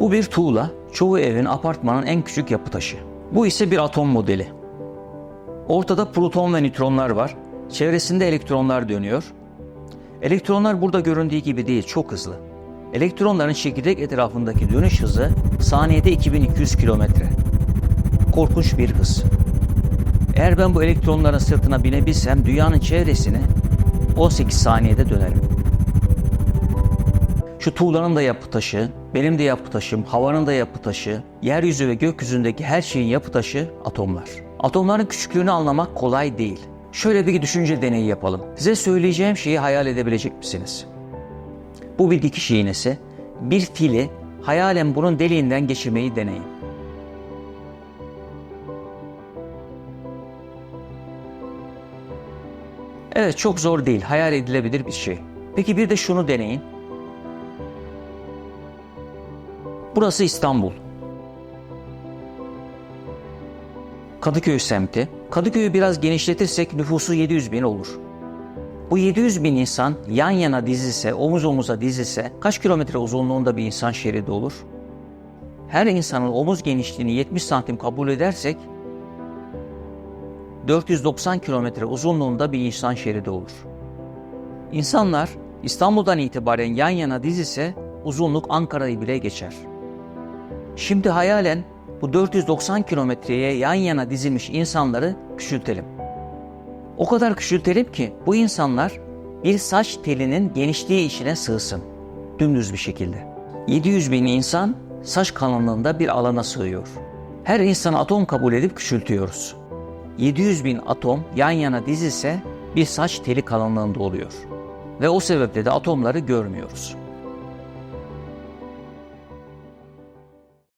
Bu bir tuğla, çoğu evin, apartmanın en küçük yapı taşı. Bu ise bir atom modeli. Ortada proton ve nötronlar var. Çevresinde elektronlar dönüyor. Elektronlar burada göründüğü gibi değil, çok hızlı. Elektronların çekirdek etrafındaki dönüş hızı saniyede 2200 kilometre. Korkunç bir hız. Eğer ben bu elektronların sırtına binebilsem dünyanın çevresini 18 saniyede dönerim. Şu tuğlanın da yapı taşı, benim de yapı taşım, havanın da yapı taşı, yeryüzü ve gökyüzündeki her şeyin yapı taşı atomlar. Atomların küçüklüğünü anlamak kolay değil. Şöyle bir düşünce deneyi yapalım. Size söyleyeceğim şeyi hayal edebilecek misiniz? Bu bir dikiş iğnesi. Bir fili hayalen bunun deliğinden geçirmeyi deneyin. Evet çok zor değil, hayal edilebilir bir şey. Peki bir de şunu deneyin. Burası İstanbul. Kadıköy semti. Kadıköy'ü biraz genişletirsek nüfusu 700 bin olur. Bu 700 bin insan yan yana dizilse, omuz omuza dizilse kaç kilometre uzunluğunda bir insan şeridi olur? Her insanın omuz genişliğini 70 santim kabul edersek 490 kilometre uzunluğunda bir insan şeridi olur. İnsanlar İstanbul'dan itibaren yan yana dizilse uzunluk Ankara'yı bile geçer. Şimdi hayalen bu 490 kilometreye yan yana dizilmiş insanları küçültelim. O kadar küçültelim ki bu insanlar bir saç telinin genişliği içine sığsın. Dümdüz bir şekilde. 700 bin insan saç kalınlığında bir alana sığıyor. Her insanı atom kabul edip küçültüyoruz. 700 bin atom yan yana dizilse bir saç teli kalınlığında oluyor. Ve o sebeple de atomları görmüyoruz.